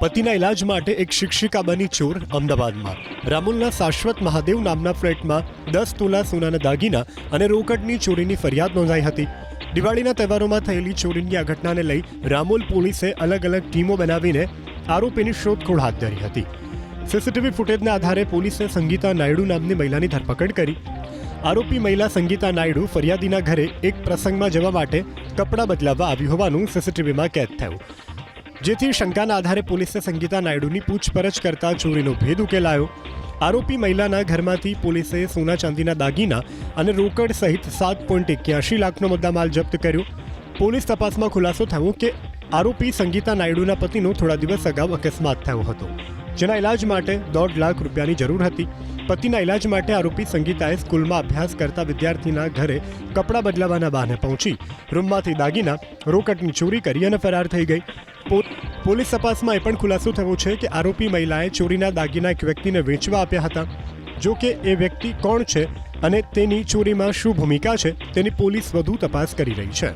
પતિના ઇલાજ માટે એક શિક્ષિકા બની ચોર અમદાવાદમાં. રામુલના શાશ્વત મહાદેવ નામના ફ્લેટમાં દસ તોલા સોનાના દાગીના અને રોકડની ચોરીની ફરિયાદ નોંધાઈ હતી. દિવાળીના તહેવારોમાં થયેલી ચોરીની આ ઘટનાને લઈ રામોલ પોલીસે અલગ અલગ ટીમો બનાવીને આરોપીની શોધખોળ હાથ ધરી હતી. સીસીટીવી ફૂટેજના આધારે પોલીસે સંગીતા નાયડુ નામની મહિલાની ધરપકડ કરી. આરોપી મહિલા સંગીતા નાયડુ ફરિયાદીના ઘરે એક પ્રસંગમાં જવા માટે કપડાં બદલાવવા આવી હોવાનું સીસીટીવીમાં કેદ થયું. જેથી શંકાના આધારે પોલીસે સંગીતા નાયડુની પૂછપરછ કરતા ચોરીનો ભેદ ઉકેલાયો. આરોપી મહિલાના ઘરમાંથી પોલીસે સોના ચાંદીના દાગીના અને રોકડ સહિત સાત પોઈન્ટ એક્યાસી લાખનો મુદ્દામાલ જપ્ત કર્યો. પોલીસ તપાસમાં ખુલાસો થયો કે આરોપી સંગીતા નાયડુના પતિનો થોડા દિવસ અગાઉ અકસ્માત થયો હતો. જેના ઇલાજ માટે દોઢ લાખ રૂપિયાની જરૂર હતી. પતિના ઇલાજ માટે આરોપી સંગીતાએ સ્કૂલમાં અભ્યાસ કરતા વિદ્યાર્થીના ઘરે કપડાં બદલાવાના બહાને પહોંચી રૂમમાંથી દાગીના, રોકડની ચોરી કરી અને ફરાર થઈ ગઈ. પોલીસ તપાસમાં એ પણ ખુલાસો થયો છે કે આરોપી મહિલાએ ચોરીના દાગીના એક વ્યક્તિને વેચવા આપ્યા હતા. જો કે એ વ્યક્તિ કોણ છે અને તેની ચોરીમાં શું ભૂમિકા છે તેની પોલીસ વધુ તપાસ કરી રહી છે.